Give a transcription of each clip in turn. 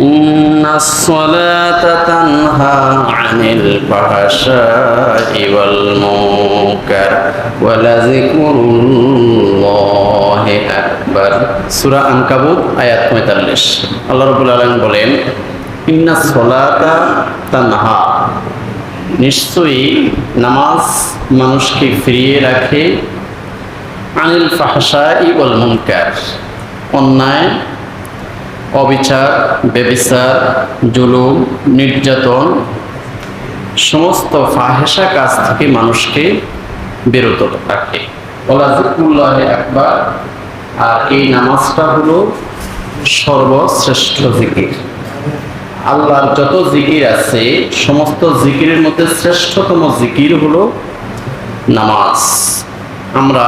إن الصلاة تنهى عن الفحشاء والمنكر ولذكر الله أكبر সূরা আনকাবুত আয়াত 45 আল্লাহ রাব্বুল আলামিন বলেন ইন্না সলাতা তানহা নিশ্চয়ই নামাজ মানুষকে ফিরিয়ে রাখে আনিল ফাহশাই ওয়াল মুনকার অন্যায় অবিচার, বেবিচার, জুলুম, নির্যাতন, সমস্ত ফাহেসা কাজ থেকে মানুষকে বিরত থাকে। ওলাজিকুল্লাহ একবার আর এই নামাজটা হলো সর্বশ্রেষ্ঠ জিকির। আল্লাহর যত জিকির আছে, সমস্ত জিকিরের মধ্যে শ্রেষ্ঠতম জিকির হলো নামাজ। আমরা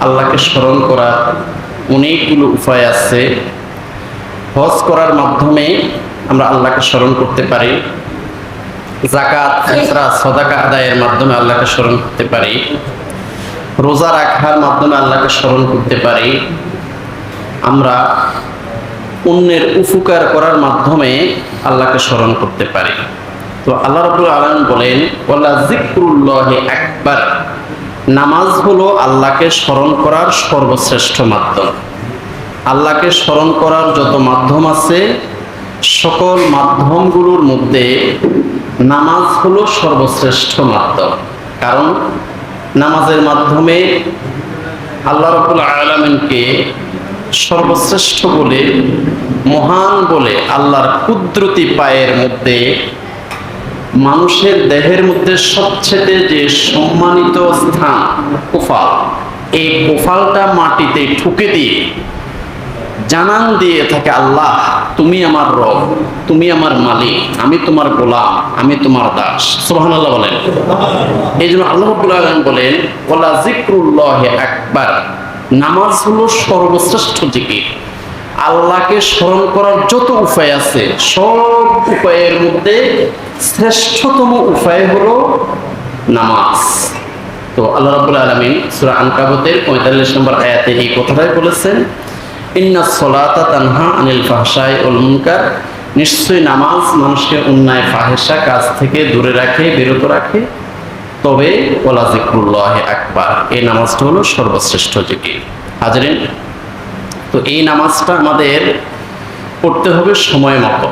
আল্লাহকে স্মরণ করার অনেকগুলো উপায় আছে। হজ করার মাধ্যমে আমরা আল্লাহকে স্মরণ করতে পারি। জাকাত সদাকা আদায়ের মাধ্যমে আল্লাহকে স্মরণ করতে পারি। রোজা রাখার মাধ্যমে আল্লাহকে স্মরণ করতে পারি। আমরা অন্যের উপকার করার মাধ্যমে আল্লাহকে স্মরণ করতে পারি। তো আল্লাহ রবুল আলম বলেন ওলা জিক্রুল্লাহ একবার নামাজ হলো আল্লাহকে স্মরণ করার সর্বশ্রেষ্ঠ মাধ্যম। আল্লাহকে স্মরণ করার যত মাধ্যম আছে, সকল মাধ্যমগুলোর মধ্যে নামাজ হলো সর্বশ্রেষ্ঠ মাধ্যম। কারণ নামাজের মাধ্যমে আল্লাহ রবুল আলমিনকে সর্বশ্রেষ্ঠ বলে, মহান বলে, আল্লাহর কুদরতি পায়ের মধ্যে, মানুষের দেহের মধ্যে সবচেয়ে যে সম্মানিত স্থান কোফাল এই কোফালটা মাটিতে ঠুকে দিয়ে জানান দিয়ে থাকে, আল্লাহ, তুমি আমার রব, তুমি আমার মালিক, আমি তোমার গোলাম, আমি তোমার দাস। সোহান আল্লাহ বলেন এই জন্য আল্লাহ বলেন ওলা জিক্রুল্লাহ একবার নামাজ হলো সর্বশ্রেষ্ঠ জিকির। আল্লাহকে স্মরণ করার যত উপায় আছে, সব উপায়ের মধ্যে শ্রেষ্ঠতম উপায় হলো নামাজ। তো আল্লাহ রাব্বুল আলামিন সূরা আনকাবুতের 45 নম্বর আয়াতে এই কথাটাই বলেছেন সলাতা তানহা আনিল ওয়াল মুনকার। নিশ্চয়ই নামাজ মানুষকে অন্যায় ফাহেসা কাজ থেকে দূরে রাখে, বিরত রাখে। তবে আকবার, এই নামাজটা হলো সর্বশ্রেষ্ঠ তো এই নামাজটা আমাদের পড়তে হবে সময় মতো।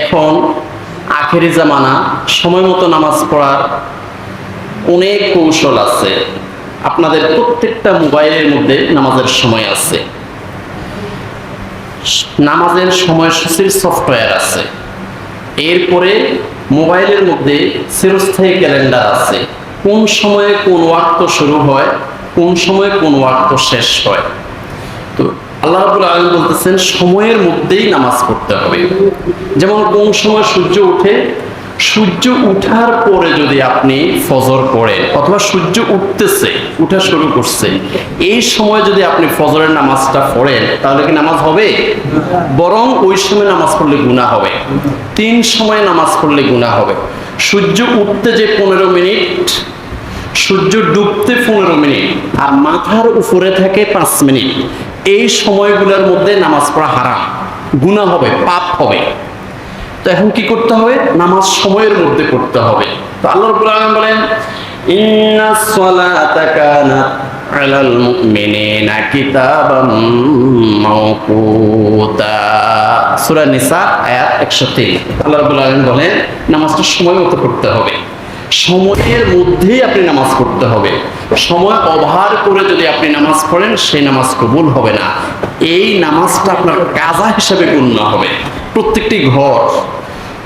এখন আখেরি জামানা, সময় মতো নামাজ পড়ার অনেক কৌশল আছে। আপনাদের প্রত্যেকটা মোবাইলের মধ্যে নামাজের সময় আছে। নামাজের সময়সূচির সফটওয়্যার আছে। এরপরে মোবাইলের মধ্যে চিরস্থায়ী ক্যালেন্ডার আছে। কোন সময়ে কোন ওয়াক্ত শুরু হয়, কোন সময়ে কোন ওয়াক্ত শেষ হয়। তো আল্লাহ রাবুল আলম বলতেছেন, সময়ের মধ্যেই নামাজ পড়তে হবে। যেমন কোন সময় সূর্য উঠে সূর্য উঠার পরে যদি আপনি ফজর পড়েন, অথবা সূর্য উঠতেছে, উঠা শুরু করছে, এই সময় যদি আপনি ফজরের নামাজটা পড়েন, তাহলে কি নামাজ হবে? বরং ওই সময় নামাজ পড়লে গুণা হবে। তিন সময় নামাজ পড়লে গুণা হবে। সূর্য উঠতে যে পনেরো মিনিট, সূর্য ডুবতে পনেরো মিনিট, আর মাথার উপরে থাকে পাঁচ মিনিট, এই সময়গুলোর মধ্যে নামাজ পড়া হারাম। গুণা হবে, পাপ হবে। তো এখন কি করতে হবে? নামাজ সময়ের মধ্যে করতে হবে। তো আল্লাহ রাব্বুল আলামিন বলেন, ইন্না সলাতা কানাত আলাল মুমিনিনা কিতাবাম মাওকুতা। সূরা নিসা, আয়াত 103 আল্লাহ রাব্বুল আলামিন বলেন, নামাজটা সময় মতো করতে হবে। সময়ের মধ্যেই আপনি নামাজ পড়তে হবে। সময় অভার করে যদি আপনি নামাজ পড়েন, সেই নামাজ কবুল হবে না। এই নামাজটা আপনার কাজা হিসেবে গণ্য হবে। প্রত্যেকটি ঘর,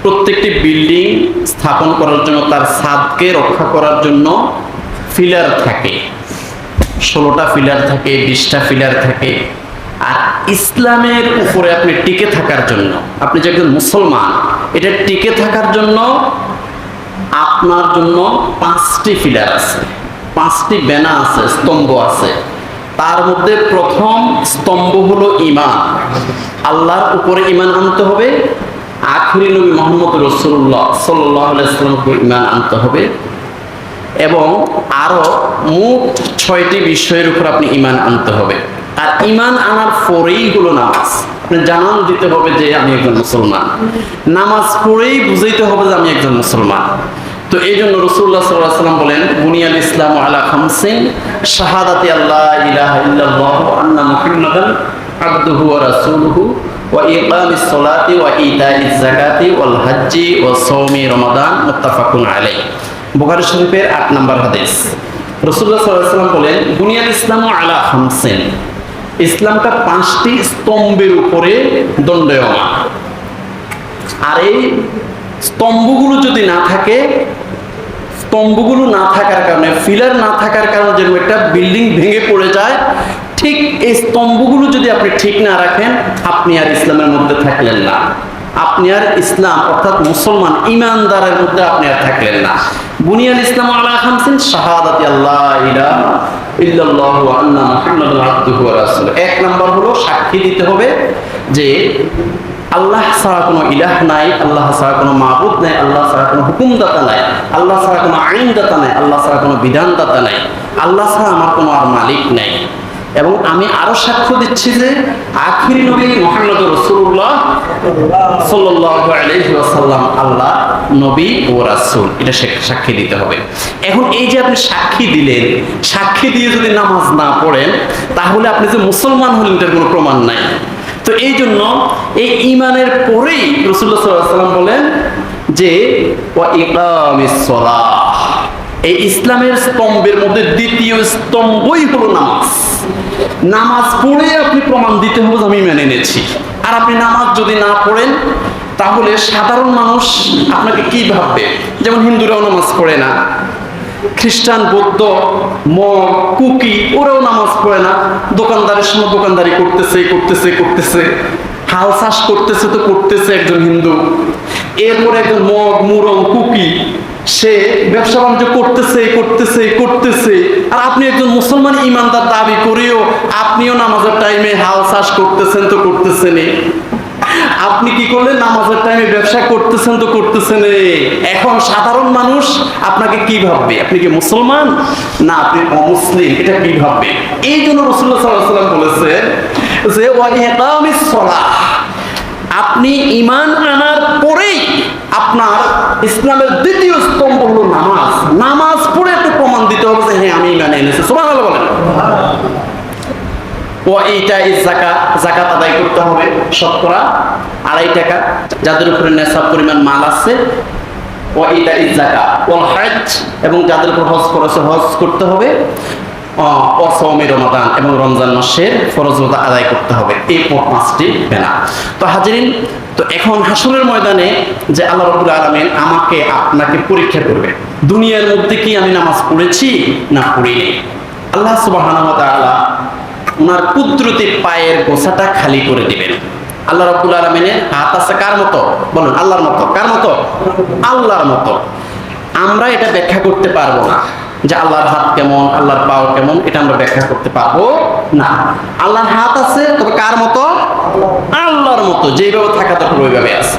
প্রত্যেকটি বিল্ডিং স্থাপন করার জন্য, তার ছাদকে রক্ষা করার জন্য ফিলার থাকে। ষোলোটা ফিলার থাকে, বিশটা ফিলার থাকে। আর ইসলামের উপরে আপনি টিকে থাকার জন্য, আপনি যে একজন মুসলমান, এটা টিকে থাকার জন্য আপনার জন্য পাঁচটি ফিলার আছে। পাঁচটি বেনা আছে, স্তম্ভ আছে। তার মধ্যে প্রথম স্তম্ভ হলো ইমান আল্লাহর উপরে ইমান আনতে হবে। আখরি নবী মোহাম্মদ রসুল্লাহ সাল্লামকে ইমান আনতে হবে। এবং আরও মোট ছয়টি বিষয়ের উপর আপনি ইমান আনতে হবে। আর ইমান আনার পরেই হলো নামাজ। আপনি জানান দিতে হবে যে আমি একজন মুসলমান। নামাজ পড়েই বুঝাইতে হবে যে আমি একজন মুসলমান। তো এই জন্য রসুল্লাহ সাল্লাহ সাল্লাম বলেন, বুনিয়াল ইসলাম আলা খামসিন শাহাদাতি আল্লাহ ইলাহা ইল্লাল্লাহ আন্না মুহাম্মাদান আবদুহু ওয়া রাসূলুহু ওয়া ইকামিস সালাতি ওয়া ইতাইজ যাকাতি ওয়াল হজ্জি ওয়া সাওমি রমাদান। মুত্তাফাকুন আলাইহি। বুখারী শরীফের 8 নম্বর হাদিস। রসুল্লাহ সাল্লাল্লাহু আলাইহি ওয়াসাল্লাম বলেন, বুনিয়াল ইসলাম আলা খামসিন। ইসলামটা পাঁচটি স্তম্ভের উপরে দণ্ডায়মান। আর এই স্তম্ভগুলো যদি না থাকে স্তম্ভগুলো না থাকার কারণে, ফিলার না থাকার কারণে যেরকম একটা বিল্ডিং ভেঙে পড়ে যায়, ঠিক এই স্তম্ভগুলো যদি আপনি ঠিক না রাখেন, আপনি আর ইসলামের মধ্যে থাকলেন না। আপনি আর ইসলাম, অর্থাৎ মুসলমান, ইমানদারের মধ্যে আপনি আর থাকলেন না। বুনিয়াল ইসলাম আলা খামসিন, শাহাদাতি আল্লাহ ইল্লাল্লাহু আন্না মুহাম্মাদুর রাসূলুহু। এক নাম্বার হলো সাক্ষী দিতে হবে যে আল্লাহ ছাড়া কোনো ইলাহ নাই, আল্লাহ ছাড়া কোনো মাহবুদ নাই, আল্লাহ ছাড়া কোনো হুকুমদাতা নাই, আল্লাহ ছাড়া কোনো আইনদাতা নাই, আল্লাহ ছাড়া কোনো বিধানদাতা নাই, আল্লাহ ছাড়া আমার কোনো আর মালিক নাই। এবং আমি আরও সাক্ষ্য দিচ্ছি যে আখিরি নবী মোহাম্মদ রসুল্লাহ ওয়াসাল্লাম আল্লাহ, নবী ও রাসূল। এটা সাক্ষী দিতে হবে। এখন এই যে আপনি সাক্ষী দিলেন, সাক্ষী দিয়ে যদি নামাজ না পড়েন, তাহলে আপনি যে মুসলমান হলেন, এটার কোনো প্রমাণ নাই। তো এই জন্য এই ইমানের পরেই রসুল্লাহ সাল্লাম বলেন যে এই ইসলামের স্তম্ভের মধ্যে দ্বিতীয় স্তম্ভই হলো নামাজ। নামাজ পড়ে আপনি প্রমাণ দিতে হবে আমি মেনে নিয়েছি। আর আপনি নামাজ যদি না পড়েন, তাহলে সাধারণ মানুষ আপনাকে কি ভাববে? যেমন হিন্দুরাও নামাজ পড়ে না। খ্রিস্টান, বৌদ্ধ, মগ, কুকি, ওরাও নামাজ পড়ে না। দোকানদারের সময় দোকানদারি করতেছে করতেছে করতেছে। হাল চাষ করতেছে তো করতেছে একজন হিন্দু। এরপরে একজন মগ, মুরং, কুকি, সে ব্যবসা বাণিজ্য করতেছে করতেছে করতেছে। আর আপনি একজন মুসলমান, ইমানদার, দাবি করেও আপনিও নামাজের টাইমে হাল চাষ করতেছেন তো করতেছেনই। আপনি কি করলেন? নামাজের টাইমে ব্যবসা করতেছেন তো করতেছেন এখন সাধারণ মানুষ আপনাকে কি ভাববে? আপনি কি মুসলমান? না, আপনি অমুসলিম। এটা কি ভাববে? এই জন্য রসুল্লাহ সাল্লাহ সাল্লাম বলেছেন যে ওয়া ইকামিস সালাহ। আপনি ইমান আনার পরেই আপনার ইসলামের দ্বিতীয় স্তম্ভ হলো নামাজ। নামাজ পড়ে একটু প্রমাণ দিতে হবে যে হ্যাঁ আমি ইমান এনেছি। সুবহানাল্লাহ বলেন। এইটা এই জাকাত আদায় করতে হবে শতকরা আড়াই টাকা, যাদের উপরে পরিমাণ মাল এইটা হজ এবং যাদের উপর হজ হজ করতে হবে। এবং রমজান মাসের ফরজ রোজা আদায় করতে হবে। এই পাঁচটি বেনা তো হাজিরিন, তো এখন হাসরের ময়দানে যে আল্লাহ রবুল আলমিন আমাকে, আপনাকে পরীক্ষা করবে, দুনিয়ার মধ্যে কি আমি নামাজ পড়েছি না পড়িনি? আল্লাহ সুবাহ ওনার কুদরতি পায়ের গোসাটা খালি করে দিবেন। আল্লাহ রব্বুল আলমিনের হাত আছে কার মতো? বলুন, আল্লাহর মতো। কার মতো? আল্লাহর মতো। আমরা এটা ব্যাখ্যা করতে পারব না যে আল্লাহর হাত কেমন, আল্লাহর পাও কেমন, এটা আমরা ব্যাখ্যা করতে পারব না। আল্লাহর হাত আছে, তবে কার মতো? মতো যেভাবে থাকা দরকার ওইভাবে আছে।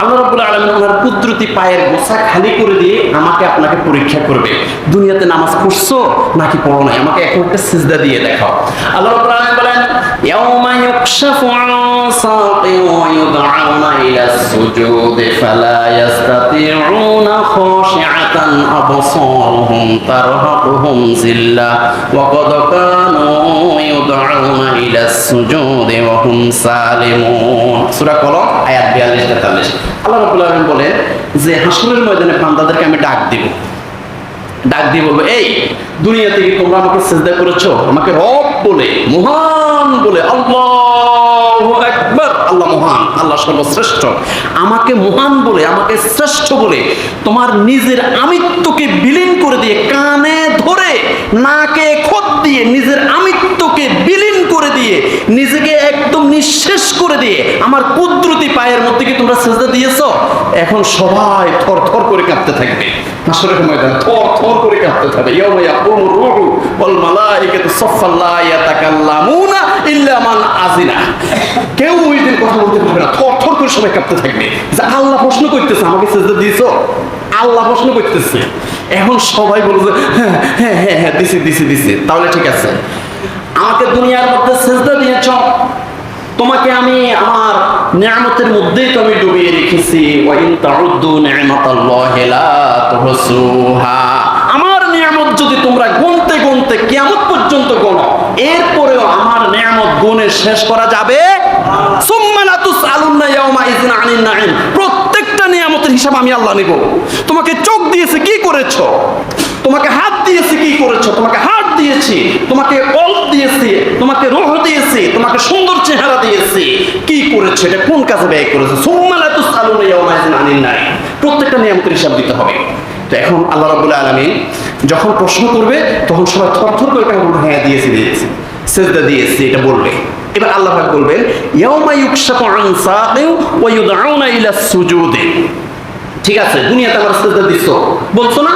আল্লাহ রাব্বুল আলামিন ওনার কুদরতি পায়ের গোছা খালি করে দিয়ে আমাকে আপনাকে পরীক্ষা করবে। দুনিয়াতে নামাজ পড়ছো নাকি পড়ো নাই? আমাকে এখন একটা সিজদা দিয়ে দেখাও। আল্লাহ রাব্বুল আলামিন বলেন, ইয়াউমা ইউকশাফু আন সাকিন ওয়া ইউদআউনা ইলা সুজুদ ফালা ইয়াস্তাতিউনা খাশিআতান আবসারুহুম, তারহাকুহুম জিল্লা। ওয়া ক্বাদ সুজুদ ওয়া হুম সালিমুন সূরা কলম, আয়াত 42 43 আল্লাহ রাব্বুল আলামিন বলে যে হাসরের ময়দানে বান্দাদেরকে আমি ডাক দিব। ডাক দিয়ে বলব এই, দুনিয়া থেকে তোমরা আমাকে সেজদা করেছ, আমাকে রব বলে, মহান বলে, আল্লাহু আকবার, আল্লাহ মহান, আল্লাহ সর্বশ্রেষ্ঠ। আমাকে মহান বলে, আমাকে শ্রেষ্ঠ বলে, তোমার নিজের আমিত্বকে বিলীন করে দিয়ে কানে ধরে, নাকে খোদ দিয়ে নিজের আমিত্বকে বিলীন করে দিয়ে, নিজেকে একদম নিঃশেষ করে দিয়ে, আমার কুদরতি পায়ের মধ্যে কি তোমরা সেজদা দিয়েছ? এখন সবাই থর থর করে কাঁপতে থাকবে। কেউ কথা বলতে না। আল্লাহ প্রশ্ন করতেছে, আমাকে দিয়েছ? আল্লাহ প্রশ্ন করতেছে। এখন সবাই বলে হ্যাঁ হ্যাঁ হ্যাঁ হ্যাঁ দিছি দিছি দিছি। তাহলে ঠিক আছে। আমাকে দুনিয়ার মধ্যে সেজদা দিয়েছ। তোমাকে আমি আমার নিয়ামতের মধ্যেই তো আমি ডুবিয়ে রেখেছি। আমার নিয়ামত যদি তোমরা গুনতে গুনতে কিয়ামত পর্যন্ত গোনো, এরপরেও আমার নিয়ামত গুণে শেষ করা যাবে। প্রত্যেকটা নিয়ামতের হিসাব আমি আল্লাহ নেব। তোমাকে চোখ দিয়েছে, কি করেছ? তোমাকে হাত দিয়েছি, কি করেছ? তোমাকে হাত দিয়েছি, তোমাকে অল্প দিয়েছি, তোমাকে রোহ দিয়েছি, তোমাকে সুন্দর চেহারা দিয়েছি। কি করেছ? এটা কোন কাজে ব্যয় করেছ? সুম্মালা তো সালুন প্রত্যেকটা নিয়মকের হিসাব দিতে হবে। তো এখন আল্লাহ রাবুল আলমিন যখন প্রশ্ন করবে, তখন সবাই থরথর করে কেন বলবে হ্যাঁ দিয়েছি দিয়েছি। সেজদা দিয়েছি, এটা বলবে। এবার আল্লাহ পাক বলবেন, ইয়াউমা ইউকশাফু আন সাকিন ওয়া ইউদআউনা ইলা সুজুদি। ঠিক আছে, দুনিয়াতে আমার সেজদা দিছো। বলছো না?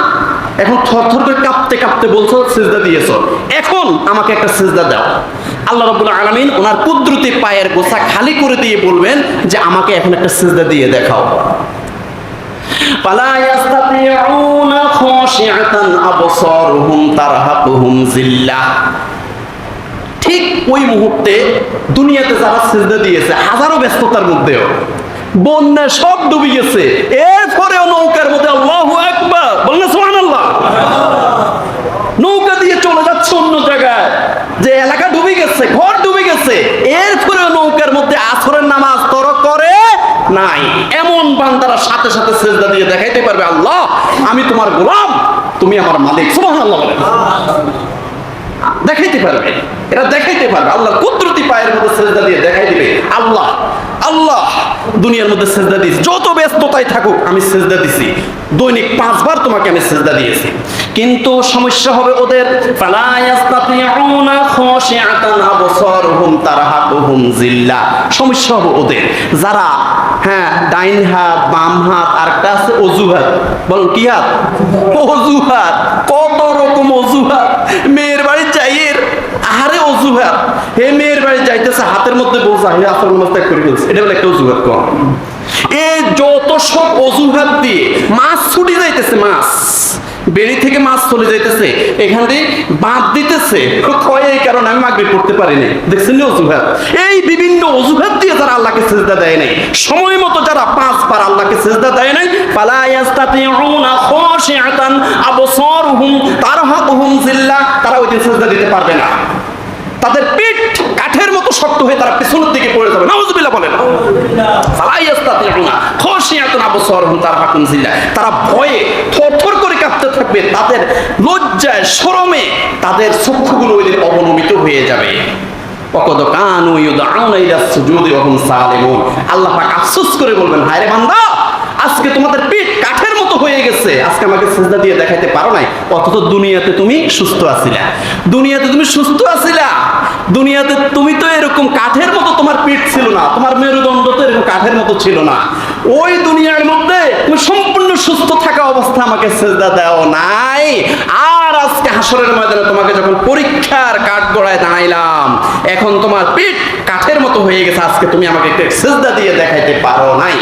এখন থর থর করে কাঁপতে কাঁপতে বলছো সেজদা দিয়েছো এখন আমাকে একটা সেজদা দাও আল্লাহ রাব্বুল আলামিন ওনার কুদরতি পায়ের গোছা খালি করে দিয়ে বলবেন যে আমাকে এখন একটা সেজদা দিয়ে দেখাও فلا يستطيعون خاشعة أبصارهم ترهقهم ذلة ঠিক ওই মুহূর্তে দুনিয়াতে যারা সেজদা দিয়েছে হাজারো ব্যস্ততার মধ্যেও বন্যা সব ডুবে গেছে এরপরেও নৌকার মধ্যে আল্লাহ একবার বললেন সোহান আল্লাহ নৌকা দিয়ে চলে যাচ্ছে অন্য জায়গায়। যে এলাকা ডুবে গেছে, ঘর ডুবে গেছে, এরপরেও নৌকার মধ্যে আসরের নামাজ তর করে নাই। এমন বান্দারা সাথে সাথে সেজদা দিয়ে দেখাইতে পারবে, আল্লাহ, আমি তোমার গোলাম, তুমি আমার মালিক। সুবহানাল্লাহ দেখাইতে পারবে, এরা দেখাইতে পারবে। আল্লাহ কুদরতি পায়ের মধ্যে সেজদা দিয়ে দেখাই দিবে, আল্লাহ আল্লাহ দুনিয়ার মধ্যে সেজদা দিয়েছি। যত ব্যস্ততায় থাকুক, আমি সেজদা দিছি। দৈনিক পাঁচবার তোমাকে আমি সেজদা দিয়েছি। কিন্তু সমস্যা হবে ওদের। জিল্লা। সমস্যা হবে ওদের। যারা হ্যাঁ ডাইন হাত, বাম হাত আর একটা আছে অজুহাত। বলুন কি হাত? অজুহাত। কত রকম অজুহাত। মেয়ের বাড়ি যাইয়ের আহারে অজুহাত হে মেয়ের বাড়ি যাইতেছে হাতের মধ্যে বোঝা হে আসল নামাজ ত্যাগ করে ফেলছে। এটা বলে একটা অজুহাত কম। এই যত সব অজুহাত দিয়ে মাছ ছুটি যাইতেছে, মাছ। বেড়ি থেকে মাছ চলে যাইতেছে, এখান দিয়ে বাঁধ দিতেছে। কয় এই কারণে আমি মাগরিব করতে পারিনি দেখছেন না অজুহাত? এই বিভিন্ন অজুহাত দিয়ে যারা আল্লাহকে সেজদা দেয় নাই, সময় মতো যারা পাঁচ বার আল্লাহকে সেজদা দেয় নাই, ফালা ইয়াস্তাতিউনা খাশিআতান আবসারুহুম, তারহাকুহুম জিল্লা, তারা ওই দিন সেজদা দিতে পারবে না। তাদের মতো শক্ত হয়ে তারা দিকে পড়ে যাবে। বলেন। তারা ভয়ে থরথর করে কাঁপতে থাকবে, তাদের লজ্জায়, শরমে তাদের চক্ষুগুলো ওদের অবনমিত হয়ে যাবে। আল্লাহ পাক আফসোস করে বলবেন, হায় রে বান্দা আজকে তোমাদের পেট কাঠের মতো হয়ে গেছে। আজকে আমাকে সেজদা দিয়ে দেখাইতে পারো নাই। অথচ দুনিয়াতে তুমি সুস্থ আছিলা। দুনিয়াতে তুমি সুস্থ আছিলা। দুনিয়াতে তুমি তো এরকম কাঠের মতো তোমার পেট ছিল না। তোমার মেরুদণ্ড তো এরকম কাঠের মতো ছিল না। ওই দুনিয়ার মধ্যে তুমি সম্পূর্ণ সুস্থ থাকা অবস্থা আমাকে সেজদা দাও নাই। আর আজকে হাসরের ময়দানে তোমাকে যখন পরীক্ষার কাঠ গড়ায় দাঁড়াইলাম, এখন তোমার পেট কাঠের মতো হয়ে গেছে। আজকে তুমি আমাকে একটা সেজদা দিয়ে দেখাইতে পারো নাই।